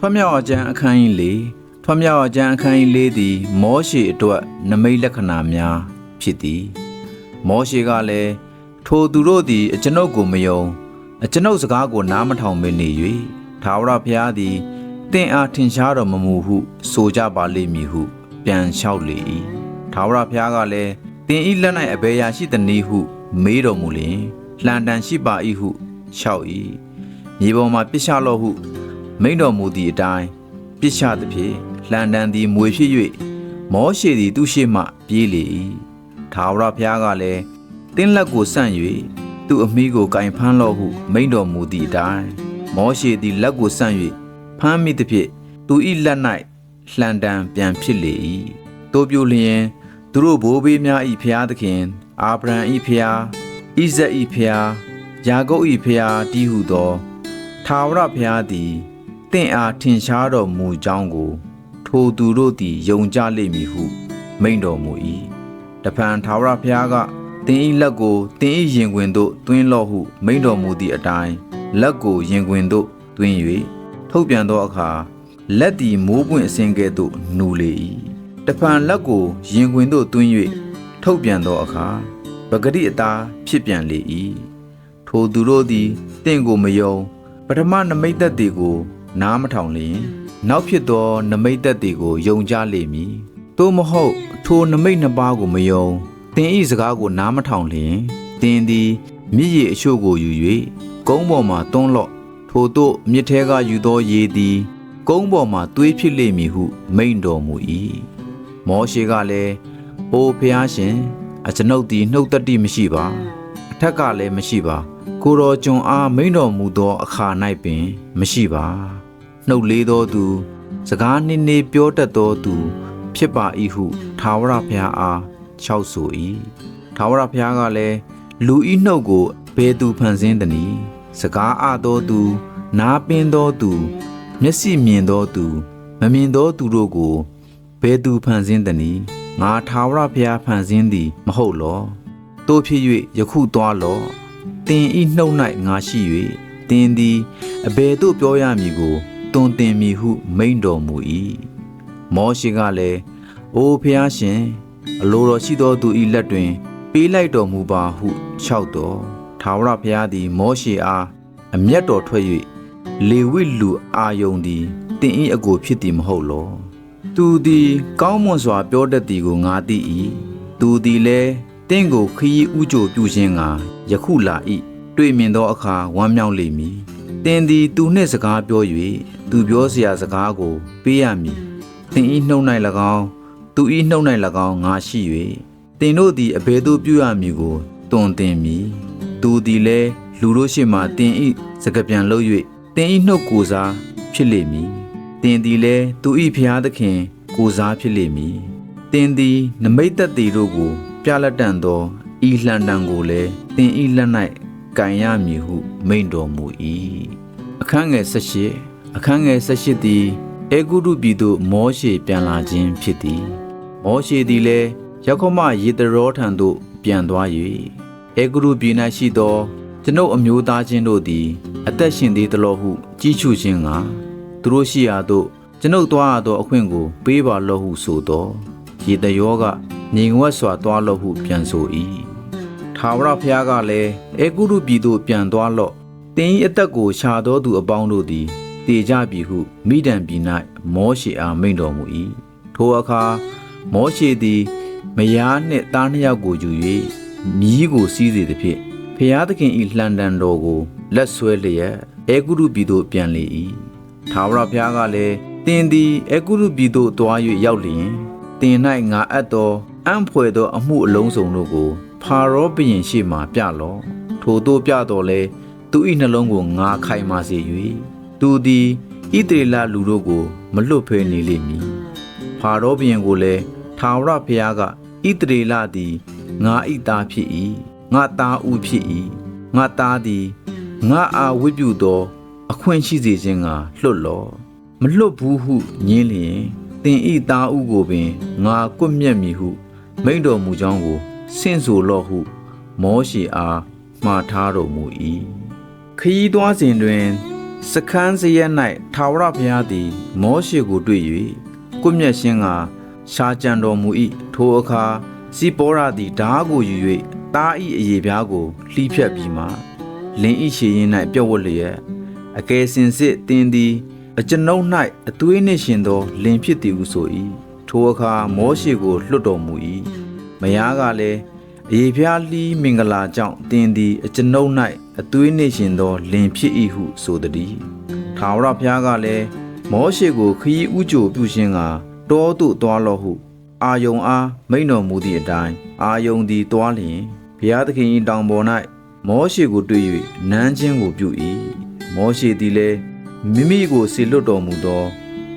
ထွတ်မြောက်အကျမ်းအခန်းကြီး၄ထွတ်မြောက်အကျမ်းအခန်းကြီး၄သည် မောရှေအတွက်နမိတ်လက္ခဏာများဖြစ်သည်မောရှေကလည်းထိုသူတို့သည်အကျွန်ုပ်ကိုမယုံအကျွန်ုပ်စကားကိုနားမထောင်မနေ၍သာဝရဘုရားသည်တင့်အားထင်ရှားတော်မမူဟု ဆိုကြပါလိမ့်မည်ဟု ပြန်လျှောက်လေ၏သာဝရဘုရားကလည်းတင်ဤလက်၌အဘယ်ရာရှိသနည်းဟု မေးတော်မူလျင်လှန်တန်ရှိပါ၏ဟုလျှောက်၏မြေပေါ်မှာပြစ်ချလော့ဟု မိန့်တော်မူသည့်အတိုင်းပြစ်ချသဖြင့်လှန်တန်သည်မွေဖြစ်၍မောရှေသည်သူရှိမှပြေးလေ၏ထာဝရဘုရားကလည်းတင်းလက်ကိုဆန့်၍သူ့အမိကိုကင်ဖမ်းလော့ဟု မိန့်တော်မူသည့်အတိုင်းမောရှေသည်လက်ကိုဆန့်၍ဖမ်းမိသဖြင့်သူ၏လက်၌လှန်တန်ပြန်ဖြစ်လေ၏တို့ပြိုလျင်သူတို့ဘိုးဘေးများ၏ဖျားသခင် အာဗြဟံ၏ဖျားဣဇက်၏ဖျားယာကုပ်၏ဖျားတီးဟုသောထာဝရဘုရားသည် တင့်အားထင်ရှားတော်မူကြောင်းကို ထိုသူတို့သည်ယုံကြလိမ့်မည်ဟု မိန့်တော်မူ၏တဖန်ထာဝရဘုရားကတင်းဤလက်ကိုတင်းဤရင်ခွင်သို့တွင်းလော့ဟု မိန့်တော်မူသည့်အတိုင်းလက်ကိုရင်ခွင်သို့တွင်း၍ထုတ်ပြန်သောအခါလက်သည်မိုးပွင့်အစဉ်ကဲ့သို့နူလေ၏တဖန်လက်ကိုရင်ခွင်သို့တွင်း၍ထုတ်ပြန်သောအခါပဂတိအသားဖြစ်ပြန်လေ၏ထိုသူတို့သည်တင့်ကိုမယုံပထမနမိတ်သက်တွေကို နားမထောင်လျင်နောက်ဖြစ်သော နမိတ်သက်တွေကိုယုံကြလိမ့်မည်သို့မဟုတ်ထိုနမိတ်နှစ်ပါးကိုမယုံသင်ဤစကားကိုနားမထောင်လျင်သင်သည်မြစ်ရည်အချို့ကိုယူ၍ကုန်းပေါ်မှတွန်းလော့ထိုတို့မြစ်ထဲကယူသောရေသည်ကုန်းပေါ်မှသွေးဖြစ်လိမ့်မည်ဟုမိန့်တော်မူ၏မောရှေကလည်းအိုဖျားရှင်အကျွန်ုပ်သည်နှုတ်တတိမရှိပါအ ထက်ကလည်းမရှိပါ ကိုတော်ကျွန်အားမိန်တော်မူသောအခါ၌ပင် မရှိပါနှုတ်လေးသောသူ စကားနည်းနည်းပြောတတ်သောသူ ဖြစ်ပါ၏ဟုထာဝရဘုရားအားလျှောက်ဆို၏ထာဝရဘုရားကလည်းလူဤနှုတ်ကိုဘယ်သူဖန်ဆင်းသနည်းစကားအသောသူ နားပင်သောသူ မျက်စိမြင်သောသူ မမြင်သောသူတို့ကိုဘယ်သူဖန်ဆင်းသနည်းငါထာဝရဘုရားဖန်ဆင်းသည် မဟုတ်လော တို့ဖြစ်၍ယခုသွားလော့တင်ဤနှုတ်၌ငါရှိ၍တင်သည်အဘယ်သို့ပြောရမည်ကိုတွင်တင်မည်ဟုမိန့်တော်မူ၏မောရှိကလည်းအိုဖျားရှင်အလိုတော်ရှိသောသူဤလက်တွင် ပေးလိုက်တော်မူပါဟုလျှောက်တော်ထာဝရဘုရားသည် မောရှိအားအမျက်တော်ထွက်၍လေဝိလူအာယုန်သည်တင်ဤအကိုဖြစ်သည်မဟုတ်လော သူသည် ကောင်းမွန်စွာ ပြောတတ်သည်ကိုငါသိ၏သူသည်လည်း တင့်ကိုခရီးဥကြိုပြုခြင်းကယခုလာ၏တွေ့မြင်သောအခါဝမ်းမြောက်လိမ့်မည်တင်သည်သူနှင့်စကားပြော၍သူပြောเสียစကားကို ပေးရမည်တင်ဤနှုတ်၌၎င်းသူဤနှုတ်၌၎င်းငါရှိ၍တင်တို့သည်အဘယ်သို့ပြုရမည်ကိုတွင်တင်မည်သူသည်လည်းလူတို့ရှိမှတင်ဤစကပြန်လုပ်၍တင်ဤနှုတ်ကိုစားဖြစ်လိမ့်မည်တင်သည်လည်းသူဤဖျားသခင် ကိုစားဖြစ်လိမ့်မည်တင်သည်နမိတ်သက်သည်တို့ကို ပြလက်တန်သောဤလှန်တံကိုလည်းတင်ဤလက်၌ကင်ရမည်ဟု မိန့်တော်မူ၏အခန်းငယ်78အခန်းငယ်78သည်အေဂုရုပြည်သို့မောရှေပြန်လာခြင်းဖြစ်သည်မောရှေသည်လည်းရောက်ခမယေတရောထံသို့ပြန်သွား၍အေဂုရုပြည်၌ရှိသောကျွန်ုပ်အမျိုးသားချင်းတို့သည် အသက်ရှင်သေးသလိုဟု ကြီးချူခြင်းကသူတို့ရှိရာသို့ကျွန်ုပ်သွားရသောအခွင့်ကို ပေးပါလော့ဟုဆိုသော ယေတရောကငြိမ်ဝတ်စွာသွားလော့ဟုပြန်ဆို၏ထာဝရဘုရားကလည်းအေဂုရုပြည်သို့ပြန်သွားလော့တင်းဤအသက်ကိုရှာသောသူအပေါင်းတို့သည်တေကြပြီဟုမိဒံပြည်၌မောရှေအားမိန့်တော်မူ၏ထိုအခါမောရှေသည်မယားနှင့်သားနှစ်ယောက်ကိုယူ၍မြီးကိုစီးစေသဖြင့်ဖျားသခင်၏လှန်တန်တော်ကိုလက်ဆွဲလျက်အေဂုရုပြည်သို့ပြန်လေ၏ထာဝရဘုရားကလည်းတင်းသည်အေဂုရုပြည်သို့သွား၍ရောက်လျင် တင်၌ငါအပ်သောအံ့ဖွယ်သောအမှုအလုံးစုံတို့ကိုဖာရောဘုရင်ရှိမှပြလော့ထိုတို့ပြတော်လဲသူ၏နှလုံးကိုငါခိုင်မာစေ၍သူသည်ဣသရေလလူတို့ကို မလွတ်ဖဲနေလိမ့်မည်ဖာရောဘုရင်ကိုလည်းထာဝရဘုရားကဣသရေလသည်ငါ၏သားဖြစ်၏ငါသားဦးဖြစ်၏ငါသားသည်ငါအားဝိပုသော အခွင့်ရှိစေခြင်းကလွတ်လော့မလွတ်ဘူးဟုညင်းလျင် တင်ဤသားဥကိုပင်ငါကွတ်မြက်မည်ဟု မိန့်တော်မူကြောင်းကိုဆင့်ဆိုလော့ဟု မောရှေအားမှားထားတော်မူ၏ခရီးသွားစဉ်တွင် စခန်းစရက်၌ထာဝရဘုရားသည် မောရှေကိုတွေ့၍ကိုမျက်ရှင်းကရှားကြံတော်မူ၏ထိုအခါစီပေါ်ရာသည်ဓားကိုယူ၍တားဤအရေပြားကိုလှီးဖြတ်ပြီးမှလင်းဤရှည်ရင်၌ပြုတ်ဝတ်လျက်အကယ်စင်စစ်တင်းသည် အကျွန်ုပ်၌အသွေးနှင့်ရှင်သောလင်ဖြစ်သည်ဟုဆို၏ထိုအခါမောရှေကိုလွတ်တော်မူ၏မယားကလည်းအရေပြားလှီးမင်္ဂလာကြောင့်တင်းသည်အကျွန်ုပ်၌အသွေးနှင့်ရှင်သောလင်ဖြစ်၏ဟုဆိုသည်ထာဝရဘုရားကလည်းမောရှေကိုခရီးဥကြိုပြုခြင်းကတောသို့သွားလော့ဟုအာယုံအားမိန်တော်မူသည့်အတိုင်းအာယုံသည်သွားလျင်ဘုရားသခင်၏တောင်ပေါ်၌မောရှေကိုတွေ့၍နမ်းခြင်းကိုပြု၏မောရှေသည်လည်း မိမိကိုစေလွတ်တော်မူသော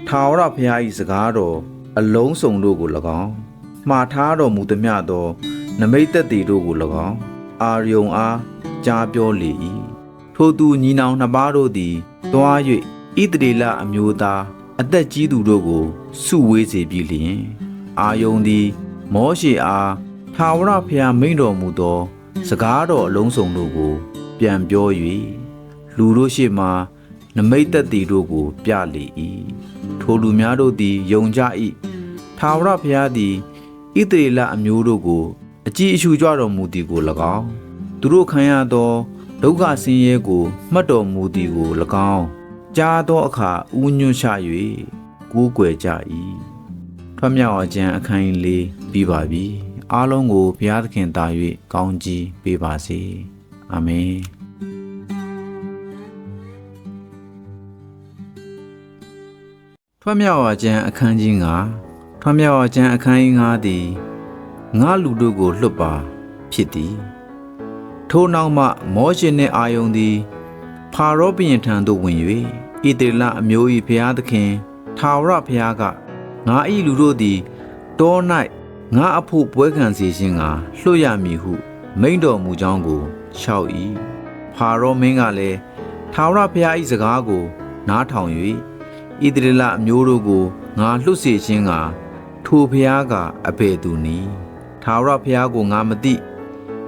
ထာဝရဘုရား၏စကားတော်အလုံးစုံတို့ကို၎င်းမှားထားတော်မူသမျှသော နမိတ်သက်တည်တို့ကို၎င်းအာယုံအားကြားပြောလေ၏ထိုသူညီနောင်နှစ်ပါးတို့သည်သွား၍ဣသရေလအမျိုးသားအသက်ကြီးသူတို့ကိုစုဝေးစေပြီးလျင်အာယုန်သည် မောရှေအားထာဝရဘုရားမိန့်တော်မူသော စကားတော်အလုံးစုံတို့ကို ပြန်ပြော၍လူတို့ရှေ့မှ နမိတ်သက်တီတို့ကို ပြလေ၏ထိုလူများတို့သည်ယုံကြ၏ထာဝရဘုရားသည်ဣသရေလအမျိုးတို့ကို အကြည့်အရှုကြတော်မူသည်ကို၎င်းသူတို့ခံရသောဒုက္ခဆင်းရဲကိုမှတ်တော်မူသည်ကို၎င်းကြားသောအခါဥညွန့်ချ၍ကိုးကွယ်ကြ၏ထွတ်မြောက်အကျမ်းအခန်းကြီး၄ပြီးပါပြီအားလုံးကိုဘုရားသခင်တာ၍ကောင်းကြီးပေးပါစေအာမင် ထွတ်မြောက်အကျမ်းအခန်းကြီး၅ထွတ်မြောက်အကျမ်းအခန်းကြီး၅သည်ငါလူတို့ကိုလွတ်ပါဖြစ်သည်ထိုနောက်မှမောရှေနှင့်အာယုန်သည်ဖာရောဘုရင်ထံသို့ဝင်၍ဣတေလအမျိုး၏ဘုရားသခင်ထာဝရဘုရားကငါ၏လူတို့သည်တော၌ငါအဖို့ပွဲခံစေခြင်းကလွှတ်ရမည်ဟု မိန့်တော်မူကြောင်းကိုလျှောက်၏ဖာရောမင်းကလည်းထာဝရဘုရား၏စကားကို နားထောင်၍ ဣသရေလအမျိုးတို့ကိုငါလွတ်စေခြင်းကထိုဘုရားကအဘယ်သူနည်းထာဝရဘုရားကိုငါမသိ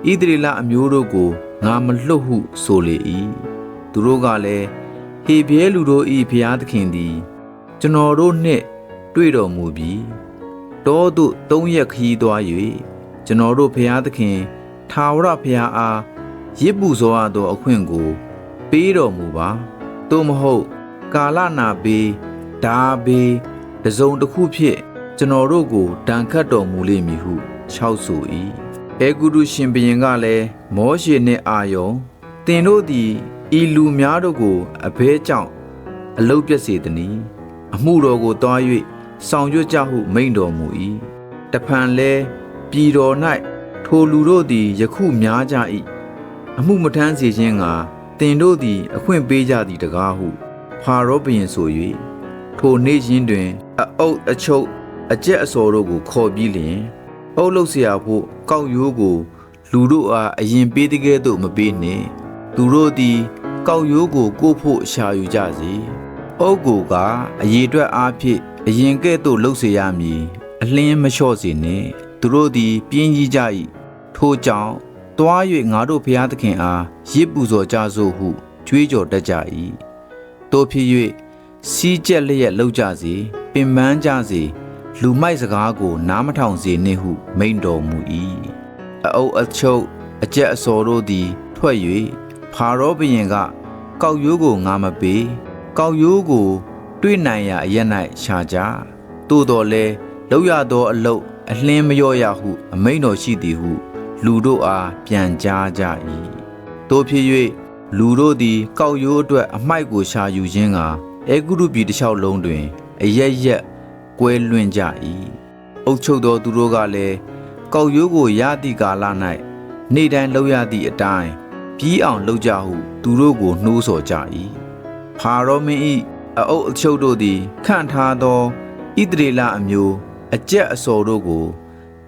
ဣသရေလအမျိုးတို့ကိုငါမလွတ်ဟုဆိုလေ၏သူတို့ကလည်းဟေဘရဲလူတို့၏ဘုရားသခင်သည် ကျွန်တော်တို့နှင့်တွေ့တော်မူပြီးတောသို့သုံးရက်ခရီးသွား၍ကျွန်တော်တို့ဘုရားသခင်ထာဝရဘုရားအားရစ်ပူဇော်ရသောအခွင့်ကို ပေးတော်မူပါသို့မဟုတ် ကာလနာဘေးဓာဘေးတစုံတစ်ခုဖြင့်ကျွန်တော်တို့ကိုတန်ခတ်တော်မူလိမ့်မည်ဟုခြောက်ဆို၏အေဂုရုရှင်ဘုရင်ကလည်းမောရှေနှင့်အာယုန်သင်တို့သည်ဤလူများတို့ကိုအဘဲကြောင့်အလုတ်ပြည့်စေတည်းအမှုတော်ကိုတွား၍ဆောင်ရွက်ကြဟုမိန့်တော်မူ၏တဖန်လဲပြည်တော်၌ထိုလူတို့သည်ယခုများကြ၏အမှုမထမ်းစေခြင်းကတင်တို့သည် အခွင့်ပေးကြသည်တကားဟု ဖာရောဘုရင်ဆို၍ထိုနေ့ချင်းတွင် အအုပ်အချုပ်အကျက်အစော်တို့ကိုခေါ်ပြီးလျင်အုပ်လုတ်เสียဖို့ကောက်ရိုးကို လူတို့အားအရင်ပေးတကဲ့သို့မပေးနှင့်သူတို့သည်ကောက်ရိုးကိုကိုဖို့ရှာယူကြစေ။အုတ်ကိုကအရေအတွက်အားဖြင့်အရင်ကဲ့သို့လှုပ်စေရမည်အလင်းမလျှော့စေနှင့်သူတို့သည်ပြင်းကြီးကြ၏ထို့ကြောင့်တွား၍ငါတို့ဖျားသခင်အားရစ်ပူဇော်ကြစို့ဟုကြွေးကြော်တတ်ကြ၏ တို့ဖြစ်၍စီးကျက်လျက်လှုပ်ကြစေပင်ပန်းကြစေလူမိုက်စကားကို နားမထောင်စေနှင့်ဟု မိန့်တော်မူ၏အအုပ်အချုပ်အကျက်အစော်တို့သည် ထွက်၍ဖာရောဘုရင်က ကောက်ရိုးကိုငါမပေးကောက်ရိုးကို တွေ့နိုင်ရာအရ၌ရှာကြသို့တော်လဲလောက်ရသောအလုတ်အလင်းမလျော့ရဟု အမိန်တော်ရှိသည်ဟု လူတို့အားပြန်ကြားကြ၏တို့ဖြစ်၍ လူတို့သည် ကောက်ရိုးအတွက်အမိုက်ကိုရှာယူခြင်းကအေဂုရုပြည်တစ်လျှောက်လုံးတွင် အရရက်ကွဲလွင့်ကြ၏အုတ်ချုပ်သောသူတို့ကလည်းကောက်ရိုးကိုရသည့်ကာလ၌နေ့တိုင်းလောက်ရသည့်အတိုင်းပြီးအောင်လုပ်ကြဟု သူတို့ကိုနှိုးဆော်ကြ၏ဖာရောမင်း၏အအုပ်အချုပ်တို့သည်ခန့်ထားသောဣသရေလအမျိုး အကြက်အစော်တို့ကို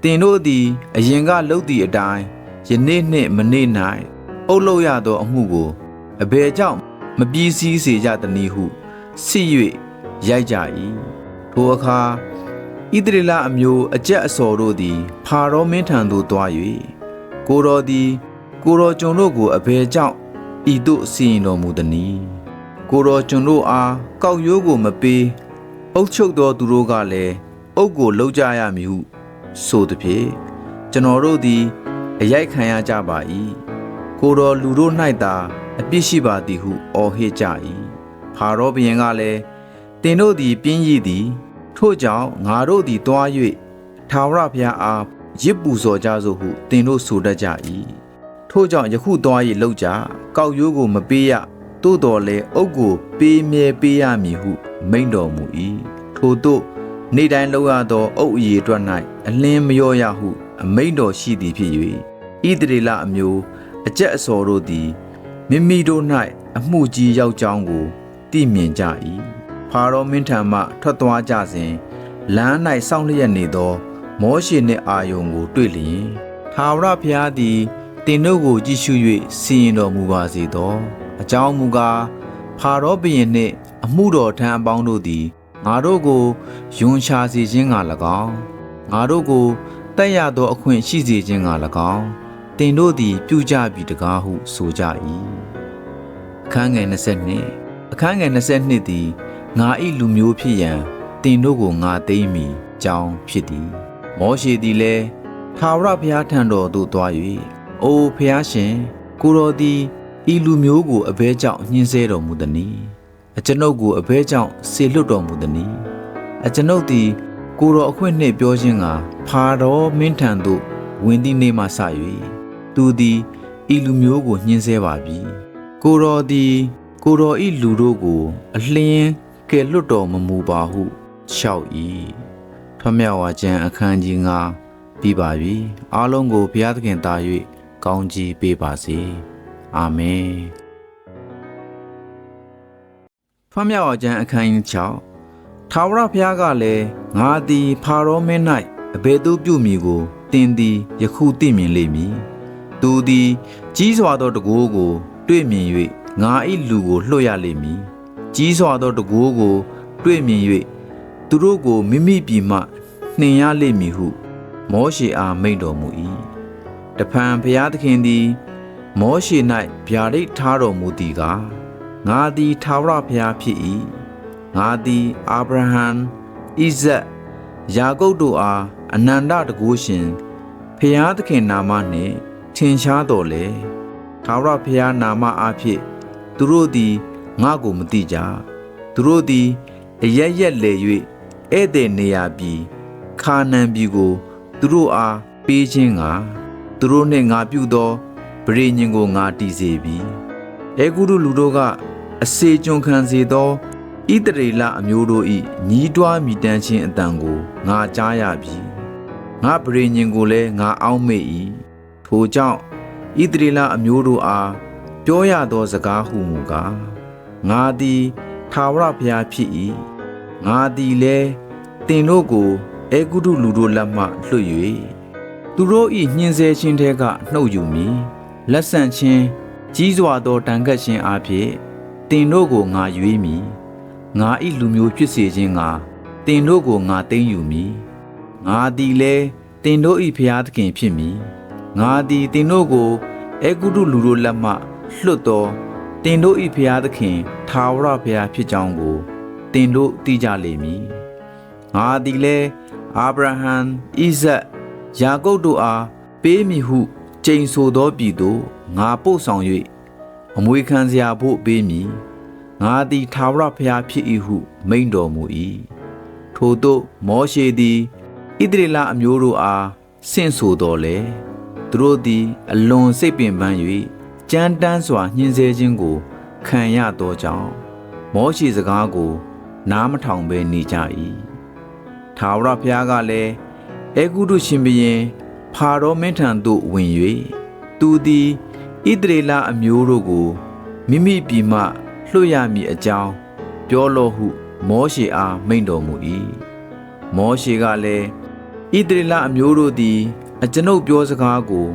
တင်တို့သည် အရင်ကလှုပ်သည့်အတိုင်းယနေ့နှင့်မနေ့၌ အုပ်လို့ရသောအမှုကိုအဘယ်ကြောင့်မပြီးစည်းစေကြသနည်းဟုစစ်၍ရိုက်ကြ၏ထိုအခါဣသရေလအမျိုးအကြက်အစော်တို့သည်ဖာရောမင်းထံသို့တွား၍ကိုတော်သည် ကိုတော်ကျွန်တို့ကိုအဘယ်ကြောင့်ဤသို့စီရင်တော်မူသနည်းကိုတော်ကျွန်တို့အားကောက်ရိုးကိုမပေးအုပ်ချုပ်သောသူတို့ကလည်းအုပ်ကိုလှုပ်ကြရမည်ဟုဆိုသည်ဖြင့်ကျွန်တော်တို့သည်အရိုက်ခံရကြပါ၏ ကိုတော်လူတို့၌သာအပြစ်ရှိပါသည်ဟုအော်ဟစ်ကြ၏ဖာရောဘုရင်ကလည်းတင်တို့သည်ပြင်းရည်သည် ထို့ကြောင့်ငါတို့သည်တွား၍ထာဝရဘုရားအားရစ်ပူဇော်ကြစို့ဟုတင်တို့ဆိုတတ်ကြ၏ထို့ကြောင့်ယခုတွား၍လှုပ်ကြကောက်ရိုးကိုမပေးရသို့တော်လည်းအုပ်ကိုပေးမြဲပေးရမည်ဟု မိန့်တော်မူ၏ထို့သို့နေ့တိုင်းလှုပ်ရသောအုပ်အရေအတွက်၌အလင်းမလျော့ရဟု အမိန့်တော်ရှိသည်ဖြစ်၍ဣသရေလအမျိုး အကြက်အစော်တို့သည်မိမိတို့၌အမှုကြီးရောက်ကြောင်းကိုသိမြင်ကြ၏ဖာရောမင်းထံမှထွက်သွားကြစဉ်လမ်း၌စောင့်လျက်နေသော မောရှေနှင့်အာယုန်ကို တွေ့လျင်ထာဝရဘုရားသည်တင်တို့ကိုကြည့်ရှု၍စီရင်တော်မူပါစေသော အကြောင်းမူကားဖာရောဘုရင်နှင့် အမှုတော်ထမ်းအပေါင်းတို့သည်ငါတို့ကိုယွန်ချစေခြင်းက၎င်းငါတို့ကိုတက်ရသောအခွင့်ရှိစေခြင်းက၎င်း တင်တို့သည် ပြုကြပြီတကားဟုဆိုကြ၏အခန်းငယ်22အခန်းငယ်22သည်ငါ၏လူမျိုးဖြစ်ရန်တင်တို့ကိုငါသိမ်းမိကြောင်းဖြစ်သည်မောရှေသည်လည်းထာဝရဘုရားထံတော်သို့သွား၍အိုဖျားရှင် ကိုတော်သည်ဤလူမျိုးကိုအဘဲကြောင့်ညှင်းဆဲတော်မူသည်။အကျွန်ုပ်ကိုအဘဲကြောင့်ဆေလွတ်တော်မူသည်။အကျွန်ုပ်သည် ကိုတော်အခွင့်နှင့်ပြောခြင်းကဖာတော်မင်းထံသို့ဝင်သည့်နေ့မှစ၍ သူသည်ဤလူမျိုးကိုညှင်းဆဲပါပြီ။ကိုတော်သည် ကိုတော်ဤလူတို့ကို အလင်းကဲလွတ်တော်မမူပါဟုလျှောက်၏။ထွမြောက်ဝါကျမ်းအခန်းကြီး9ပြီးပါပြီ။အားလုံးကိုဘုရားသခင်တာ၍ကောင်းကြီးပေးပါစေ။အာမင်။ထွမြောက်ဝါကျမ်းအခန်းကြီး6ထာဝရဘုရားကလည်းငါသည်ဖာရောမင်း၌အဘယ်သို့ပြုမည်ကိုတင်သည်ယခုသိမြင်လိမ့်မည်။ သူသည် ကြီးစွာသောတကိုးကို တွေ့မြင်၍ငါ၏လူကိုလွှတ်ရလိမ့်မည်။ကြီးစွာသောတကိုးကို တွေ့မြင်၍သူတို့ကိုမိမိပြည်မှနှင်ရလိမ့်မည်ဟု မောရှေအားမိန့်တော်မူ၏တဖန်ဘုရားသခင်သည် မောရှေ၌ဗျာဒိတ်ထားတော်မူသည်ကားငါသည်ထာဝရဘုရားဖြစ်၏ငါသည်အာဗြဟံဣဇက်ယာကုပ်တို့အားအနန္တတကုရှင်ဘုရားသခင်နာမနှင့် ထင်ရှားတော်လေထာဝရဘုရားနာမအားဖြင့်သူတို့သည်ငါကိုမသိကြသူတို့သည်အရက်ရက်လေ၍ဧည့်သည်နေရာပြည်ခါနန်ပြည်ကို သူတို့အားပေးခြင်းကသူတို့နှင့်ငါပြုသောဗရေညင်ကိုငါတည်စေပြီအဲဂုရုလူတို့ကအစေကျွန်ခံစေသောဣတရေလအမျိုးတို့၏ညီးတွားမိတမ်းခြင်းအတန်ကိုငါကြားရပြီငါဗရေညင်ကိုလည်းငါအောက်မေ့၏ ထိုကြောင့်ဣတရေလအမျိုးတို့အားပြောရသောစကားဟုမူကားငါသည်ထာဝရဘုရားဖြစ်၏ငါသည်လည်းတင်တို့ကိုအေဂုတုလူတို့လက်မှလွှတ်၍သူတို့၏ညှင်းဆဲခြင်းတဲကနှုတ်ယူမည်လက်ဆန့်ခြင်းကြီးစွာသောတန်ခတ်ခြင်းအဖြစ်တင်တို့ကိုငါရွေးမည်ငါ၏လူမျိုးဖြစ်စေခြင်းငါတင်တို့ကိုငါသိမ်းယူမည်ငါသည်လည်းတင်တို့၏ဖျားသခင်ဖြစ်မည် ငါသည်တင်တို့ကိုအေဂုတုလူတို့လက်မှလွတ်တော်တင်တို့၏ဖျားသခင်ထာဝရဘုရားဖြစ်ကြောင်းကိုတင်တို့သိကြလိမ့်မည်ငါသည်လည်းအာဗြဟံဣဇက်ယာကုပ်တို့အားပေးမည်ဟုကြိမ်ဆိုသောပြည်သို့ငါပို့ဆောင်၍အမွေခံစရာဖို့ပေးမည်ငါသည်ထာဝရဘုရားဖြစ်၏ဟုမိန့်တော်မူ၏ထို့သို့မောရှေသည်ဣသရေလအမျိုးတို့အားဆင့်ဆိုတော်လေ သူတို့သည် အလွန်စိတ်ပင်ပန်း၍ကြမ်းတမ်းစွာညှင်းဆဲခြင်းကို ခံရသောကြောင့်မောရှေစကားကို နားမထောင်ဘဲနေကြ၏ထာဝရဘုရားကလည်းအေဂုတုရှင်ဘုရင်ဖာရောမင်းထံသို့ဝင်၍သူသည်ဣသရေလအမျိုးတို့ကိုမိမိပြည်မှလွှတ်ရမည်အကြောင်းပြောလောဟု မောရှေအားမိန့်တော်မူ၏မောရှေကလည်းဣသရေလအမျိုးတို့သည် အကျွန်ုပ်ပြောစကားကို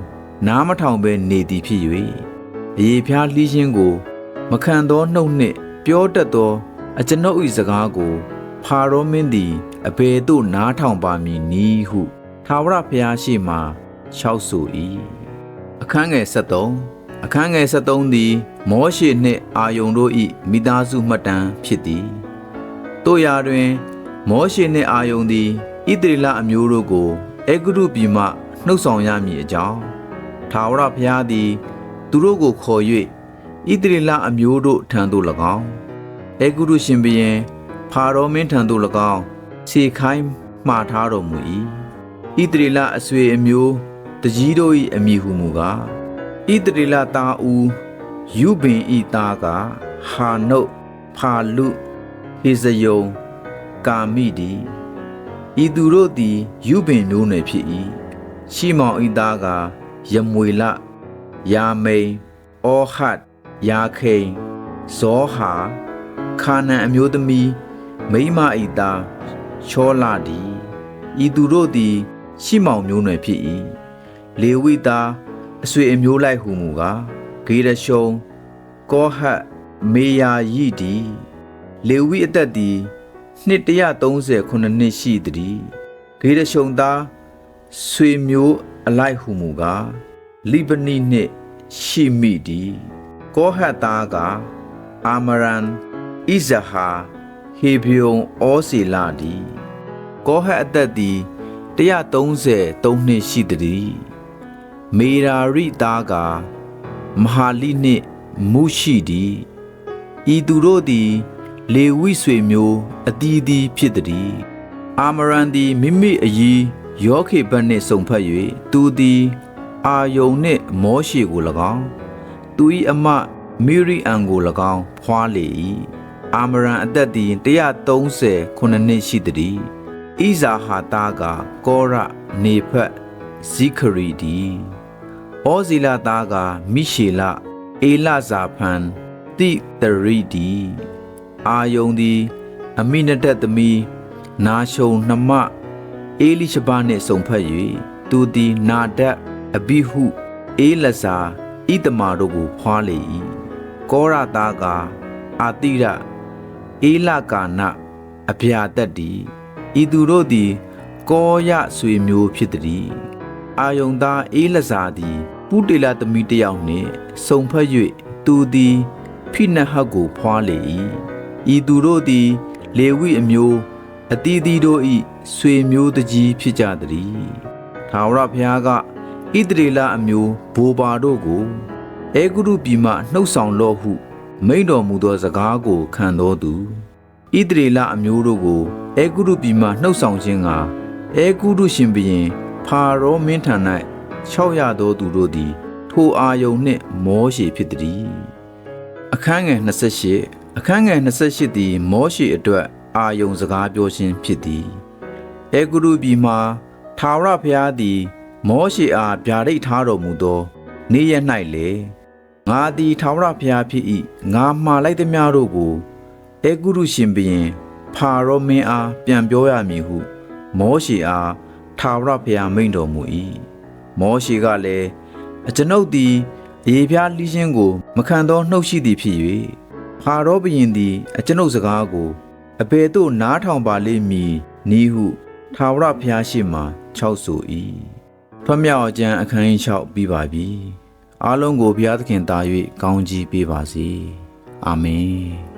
နားမထောင်ဘဲနေသည်ဖြစ်၍အယေဖျားလှီးခြင်းကို မခံသောနှုတ်နှင့် ပြောတတ်သော အကျွန်ုပ်၏စကားကိုဖာရောမင်းသည်အဘယ်သို့နားထောင်ပါမည်နည်းဟုထာဝရဘုရားရှိမှလျှောက်ဆို၏အခန်းငယ်73အခန်းငယ်73သည် မောရှေနှင့်အာယုန်တို့၏မိသားစုမှတ်တမ်းဖြစ်သည်တို့ရာတွင် မောရှေနှင့်အာယုန်သည်ဣသရေလအမျိုးတို့ကိုအေဂရုပြည်မှ နှုတ်ဆောင်ရမည်အကြောင်းထာဝရဘုရားသည် သူတို့ကိုခေါ်၍ဣသရေလအမျိုးတို့ထံသို့၎င်းအေဂရုရှင်ဘုရင်ဖာရောမင်းထံသို့၎င်းခြေခိုင်းမှားထားတော်မူ၏ဣသရေလအဆွေအမျိုးတကြီးတို့၏အမိဟုမူကားဣသရေလသားဦးယူဘင်ဤသားကဟာနုတ်ဖာလုဟေဇယုံကာမိဒီဤသူတို့သည်ယူဘင်မျိုးနွယ်ဖြစ်၏ ရှီမောင်ဤသားကယမွေလယာမိန်အောဟတ်ယာခိန်ဇောဟာခါနန်အမျိုးသမီးမိမဤသားချောလာဒီဤသူတို့သည် ရှီမောင်မျိုးနွယ်ဖြစ်၏လေဝိသားအဆွေအမျိုးလိုက်ဟုမူကားဂေရရှုံကောဟတ်မေယာယိဒီလေဝိအသက်သည်နှစ်139နှစ်ရှိသည်ဂေရရှုံသား ဆွေမျိုးအလိုက်ဟုမူကားလိဗနိနှင့်ရှိမိဒီကောဟတ်သားကအာမရန်ဣဇဟာဟေဘယုံဩစီလာဒီကောဟတ်အသက်သည်133နှစ်ရှိသည်မေရာရိသားကမဟာလိနှင့်မုရှိဒီဤသူတို့သည် လေဝိဆွေမျိုးအတီးတီးဖြစ်သည်အာမရန်သည်မိမိအီး ယောခေဘတ်နှင့်စုံဖက်၍သူသည် အာယုန်နှင့်မောရှေကို၎င်းသူ၏အမမိရိအန်ကို၎င်းဖွာလေ၏အာမရန်အသက်သည်130ခုနှစ်ရှိသည်ဣဇာဟာသားကကောရနေဖက်ဇိခရီဒီဩဇီလာသားကမိရှေလအေလဇာဖန်တိတရီဒီအာယုန်သည် အမိနတက်သမီးနာရှုံနှမ အေလိရှဘနှင့်စုံဖက်၍သူသည်နာဒတ်အဘိဟုအေလဇာဣတမာတို့ကိုဖွာလေ၏ကောရသားကအာတိရအေလကာနအဗျာတက်ဒီဤသူတို့သည်ကောရဆွေမျိုးဖြစ်သည်အာယုန်သားအေလဇာသည်ပုတေလသမီးတစ်ယောက်နှင့်စုံဖက်၍သူသည်ဖိနဟတ်ကိုဖွာလေ၏ဤသူတို့သည် လေဝိအမျိုးအတီးတီတို့၏ ဆွေမျိုးတကြီးဖြစ်ကြသည်ထာဝရဘုရားကဣသရေလအမျိုးဘိုးဘာတို့ကိုအေဂုရုပြည်မှနှုတ်ဆောင်လော့ဟု မိန့်တော်မူသောစကားကိုခံတော်သူဣသရေလအမျိုးတို့ကိုအေဂုရုပြည်မှနှုတ်ဆောင်ခြင်းကအေဂုရုရှင်ဘုရင်ဖာရောမင်းထံ၌၆ရသောသူတို့သည် ထိုအာယုန်နှင့်မောရှေဖြစ်သည်အခန်းငယ်28အခန်းငယ်28သည်မောရှေအတွက်အာယုန်စကားပြောခြင်းဖြစ်သည် အေဂုရုပြည်မှာထာဝရဘုရားသည် မောရှေအားဗျာဒိတ်ထားတော်မူသော နေ့ရက်၌လေငါသည်ထာဝရဘုရားဖြစ်၏ငါမှားလိုက်သည်များတို့ကိုအေဂုရုရှင်ဘုရင်ဖာရောမင်းအားပြန်ပြောရမည်ဟု မောရှေအားထာဝရဘုရားမိန့်တော်မူ၏မောရှေကလည်းအကျွန်ုပ်သည်အေပြားလိရှင်းကို မခံသောနှုတ်ရှိသည်ဖြစ်၍ဖာရောဘုရင်သည် အကျွန်ုပ်စကားကိုအဘယ်သို့နားထောင်ပါလိမ့်မည်နီဟု ထာဝရဘုရားရှိမှ၆ဆို၏ထွတ်မြောက်ကျမ်းအခန်းကြီး6ပြီးပါပြီအားလုံးကိုဘုရားသခင်တာ၍ကောင်းကြီးပေးပါစေအာမင်